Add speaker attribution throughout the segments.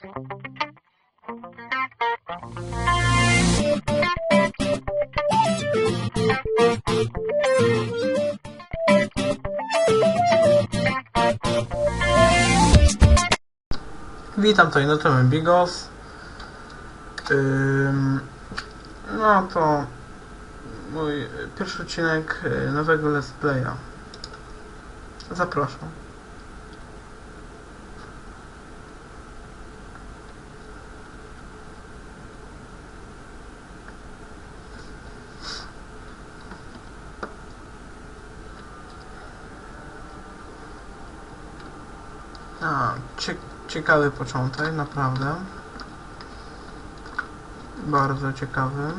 Speaker 1: Witam na tym Bigos. No to mój pierwszy odcinek y, nowego Let's Playa. Zapraszam. A, cie, ciekawy początek, naprawdę. Bardzo ciekawy.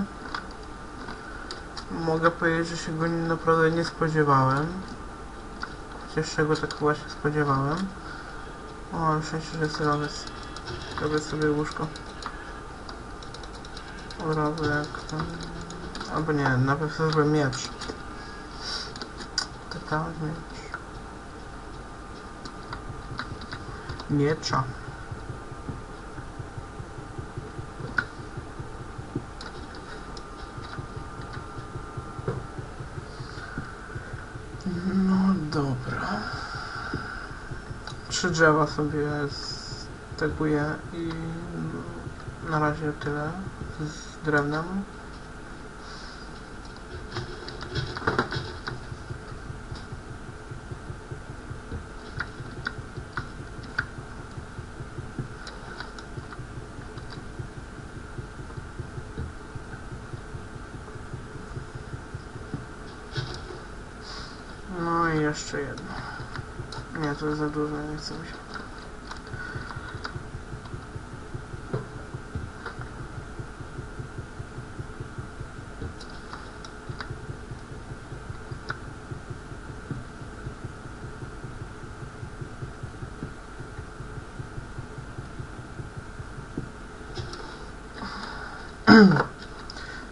Speaker 1: Mogę powiedzieć, że się go naprawdę nie spodziewałem. Chociaż czego tak właśnie spodziewałem. O, szczęście, że jest rowiec. Robię sobie łóżko. Jak ten... Albo nie, najpierw zrobię miecz. Tak, tak, miecz. Miecza. No dobra. Trzy drzewa sobie steguję i na razie tyle z drewnem. No i jeszcze jedno. Nie, to jest za dużo, nie chcę się.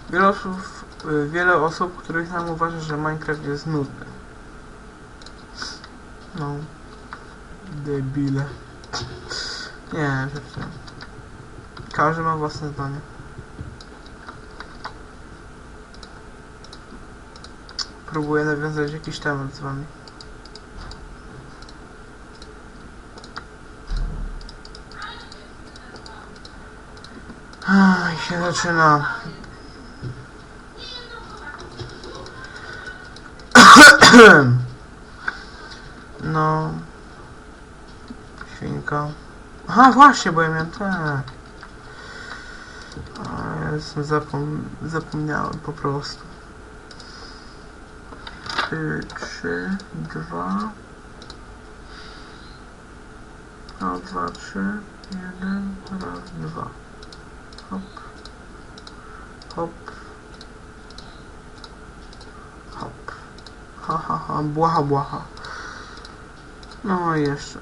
Speaker 1: Wiele osób, y, wiele osób, których znam uważa, że Minecraft jest nudny. No. Debile. Nie, rzeczy. Każdy ma własne zdanie. Próbuję nawiązać jakiś temat z wami. Aj, się zaczyna. No. Świnka. Aha, właśnie, bo ja miałem ja jestem zapom zapomniałem po prostu. Trzy, trzy, dwa. A, dwa, trzy, jeden, raz, dwa. Hop. Hop. Hop. Ha, ha, ha, błaha, błaha. No i jeszcze.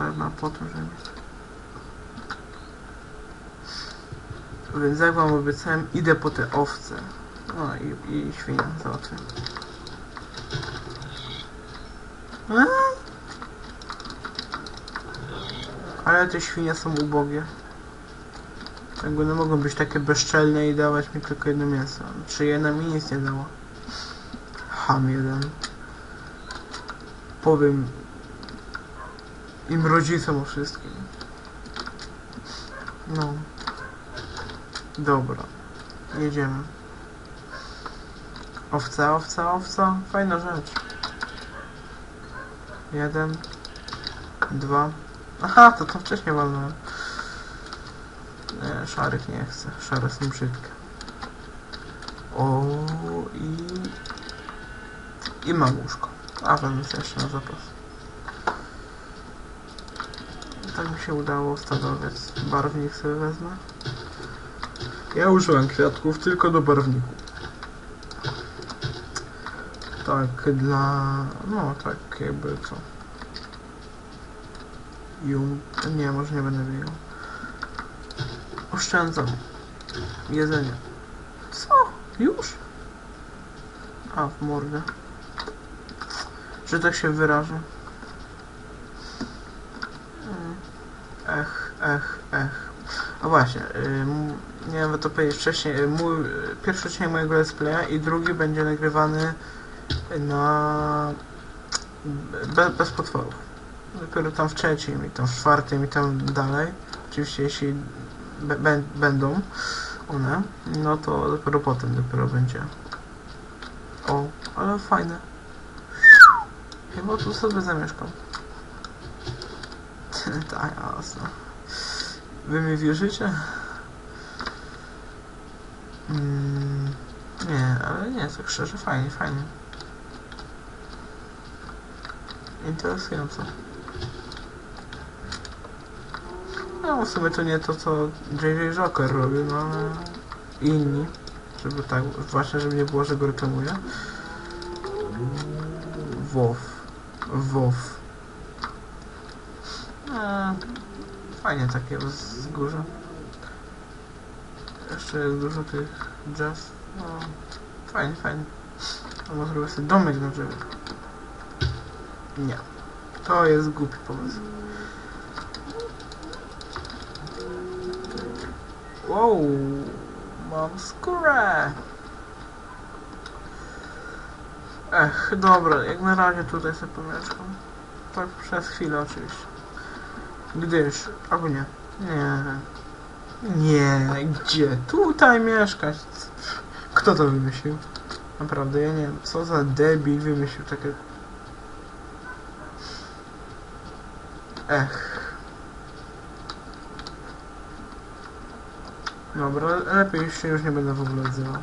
Speaker 1: Na potem, żeby... Więc jak wam obiecałem, idę po te owce. No i, i świnie załatwię. Eee? Ale te świnie są ubogie. Jakby nie mogą być takie bezczelne i dawać mi tylko jedno mięso. Czy jedna mi nic nie dała. Ham jeden. Powiem im rodzicom o wszystkim. No. Dobra. Jedziemy. Owca, owca, owca. Fajna rzecz. Jeden. Dwa. Aha, to to wcześniej walnąłem. Nie, szarych nie chcę. Szare są brzydkie. O i... I mam łóżko. A, sobie jeszcze na zapas. Tak mi się udało stanowiec. Barwnik sobie wezmę. Ja użyłem kwiatków tylko do barwniku. Tak, dla... No, tak jakby co. Jum... Nie, może nie będę wyjął. Oszczędzam. Jedzenie. Co? Już? A, w mordę. Że tak się wyrażę. Mm. Ech, ech, ech. Właśnie, y, nie wiem, to powiedzieć wcześniej, y, mój, y, pierwszy odcinek mojego let's playa i drugi będzie nagrywany na... Be, bez potworów. Dopiero tam w trzecim i tam w czwartym i tam dalej. Oczywiście jeśli be, bę- będą one, no to dopiero potem dopiero będzie. O, ale fajne. Chyba tu sobie zamieszkam. tak, jasno. Wy mi wierzycie? Mm, nie, ale nie, tak szczerze, fajnie, fajnie. Interesująco. No, w sumie to nie to, co JJ Joker robił, no ale inni, żeby tak, właśnie, żeby nie było, że go reklamuję. WoW. WoW. E, fajnie takie wzgórze. Jeszcze jest dużo tych drzew. No, fajnie, fajnie. A może zrobię sobie domek na drzewie. Nie. To jest głupi pomysł. Wow, mam skórę. Ech, dobra, jak na razie tutaj sobie pomieszkam. Tak przez chwilę oczywiście. Gdyż, albo nie. Nie. Nie, gdzie? Tutaj mieszkać. Kto to wymyślił? Naprawdę, ja nie wiem, co za debil wymyślił takie... Ech. Dobra, lepiej się już nie będę w ogóle odzywał.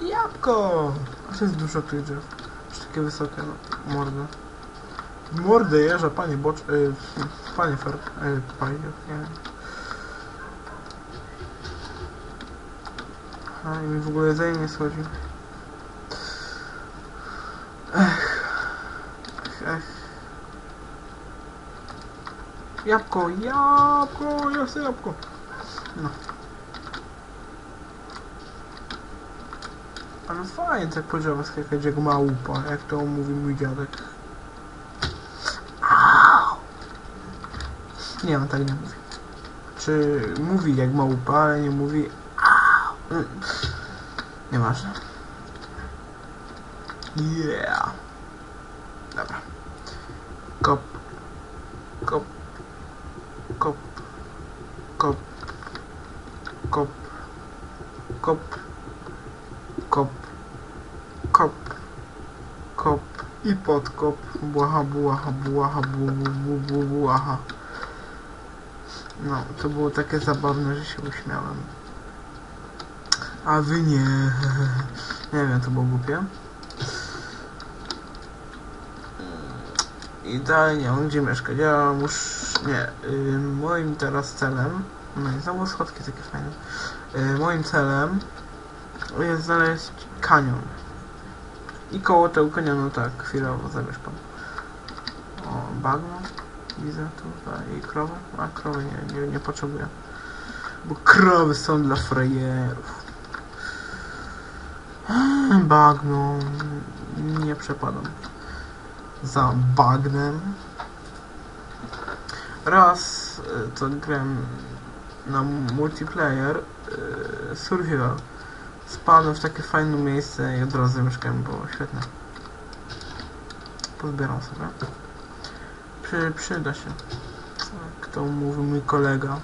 Speaker 1: Jabłko! To jest dużo tych drzew. Takie wysokie, no. Mordy. Mordy jeża, panie bocz... Y, panie fer... Y, panie, nie wiem. A i mi w ogóle jedzenie nie schodzi. Ech. Ech, ech. Jabłko, jabłko, ja chcę jabłko. No. Ale fajnie tak po drzewo skakać jak małupa, jak to mówi mój dziadek. Nie, on tak nie mówi. Czy mówi jak małupa, ale nie mówi au. Mm. Nieważne. Yeah. Podkop. Błaha, błaha, błaha, bu, bu, bu, błaha. No, to było takie zabawne, że się uśmiałem. A wy nie. Nie wiem, to było głupie. I dalej nie gdzie mieszkać. Ja muszę... Nie. Y, moim teraz celem... No i znowu schodki takie fajne. Y, moim celem jest znaleźć kanion. I koło tego kanionu tak chwilowo zamieszkam. O, bagno. Widzę tutaj. I krowę. A krowy nie, nie, nie potrzebuję. Bo krowy są dla frajerów. Bagno. Nie przepadam. Za bagnem. Raz y, to grałem na multiplayer y, survival. Spadłem w takie fajne miejsce i od razu zamieszkałem, było świetne. Pozbieram sobie. Przy, przyda się. Jak to mówił mój kolega,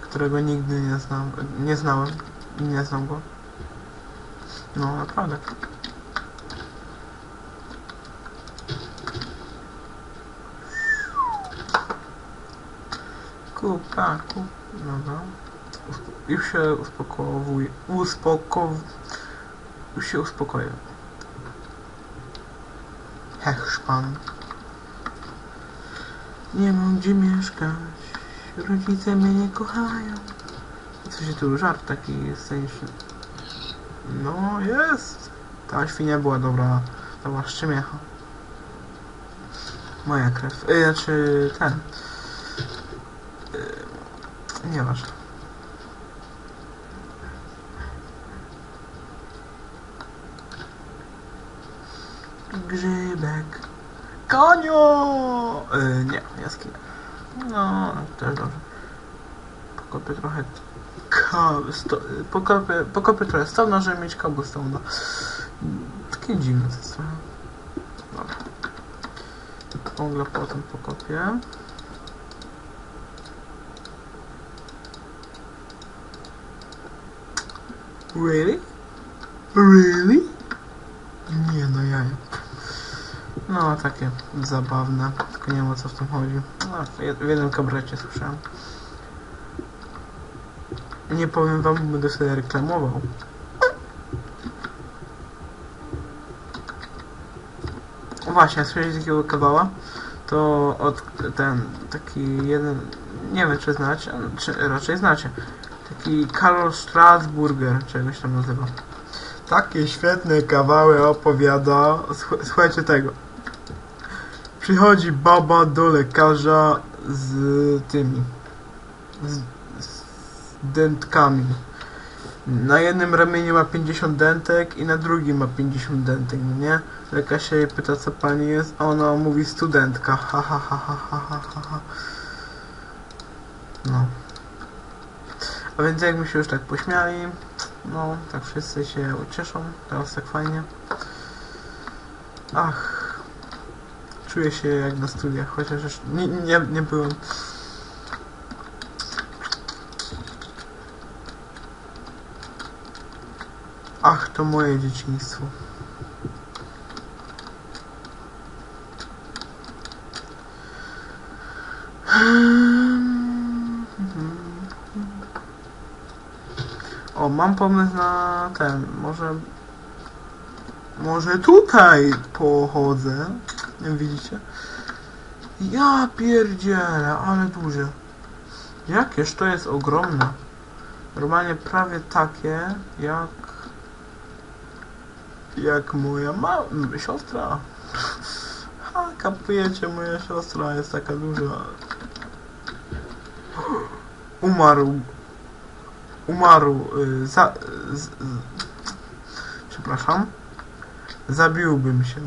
Speaker 1: którego nigdy nie znam, nie znałem i nie znam go. No naprawdę. Kupa, kup. Dobra. Uspo- Już się uspokowuję. Uspokow... Już się uspokoję. Hech, szpan. Nie mam gdzie mieszkać. Rodzice mnie nie kochają. Co się tu żart taki sceniczny. No, jest. Ta świnia była dobra. To była szczemiecha. Moja krew. Y, znaczy ten. Y, nieważne. Grzybek. Mieszkanio! Yy, nie, jaskinia. No, też dobrze. Pokopię trochę sto, pokopię, pokopię trochę stona, żeby mieć cobblestone. Takie dziwne to jest trochę. Dobra. Potem pokopię. Really? Really? Nie no jaja. No takie zabawne, tylko nie wiem o co w tym chodzi. No, w jed- w jednym kabrecie słyszałem. Nie powiem wam, bo będę sobie reklamował. Właśnie, słyszeliście takiego kawała? To od ten taki jeden, nie wiem czy znacie, czy raczej znacie. Taki Karol Strasburger, czegoś tam nazywa. Takie świetne kawały opowiada. Słuch- Słuchajcie tego. Przychodzi baba do lekarza z tymi. Z, z dentkami. Na jednym ramieniu ma 50 dentek i na drugim ma 50 dentek, no nie? Lekarz się jej pyta co pani jest, a ona mówi studentka. Ha ha ha ha ha ha ha. No. A więc jakby się już tak pośmiali, no tak wszyscy się ucieszą, teraz tak fajnie. Ach. Czuję się jak na studiach, chociaż już nie, nie, nie byłem. Ach, to moje dzieciństwo. O, mam pomysł na ten, może... Może tutaj pochodzę. Widzicie? Ja pierdzielę, ale duże. Jakież to jest ogromne. Normalnie prawie takie, jak... Jak moja ma... siostra. Ha, kapujecie, moja siostra jest taka duża. Umarł. Umarł. Y, za... Przepraszam. Zabiłbym się.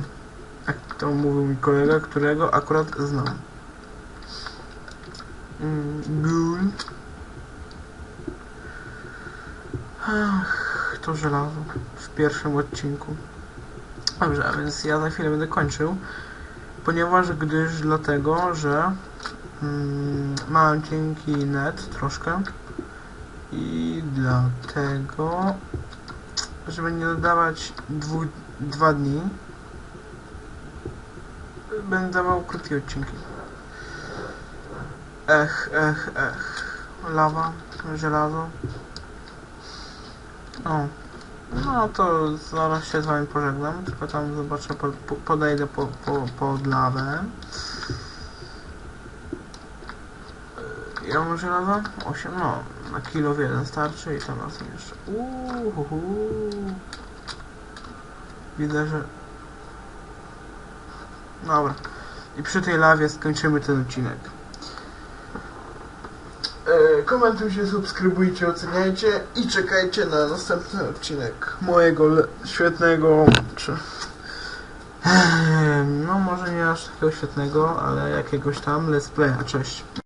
Speaker 1: To mówił mi kolega, którego akurat znam. Mm, Gul. Ach, to żelazo w pierwszym odcinku. Dobrze, a więc ja za chwilę będę kończył, ponieważ gdyż dlatego, że mm, mam cienki net troszkę i dlatego, żeby nie dodawać dwóch, dwa dni, będę dawał krótkie odcinki. Ech, ech, ech. Lawa, żelazo. O. No to zaraz się z wami pożegnam, tylko tam zobaczę, po, po, podejdę po, po, pod lawę. Yy, Ile mam żelaza? 8, no, na kilo w jeden starczy i tam razem jeszcze. Uhuhu. Widzę, że... Dobra. I przy tej lawie skończymy ten odcinek. E, Komentujcie, subskrybujcie, oceniajcie i czekajcie na następny odcinek mojego świetnego, czy... Ehm, No może nie aż takiego świetnego, ale jakiegoś tam let's playa. Cześć.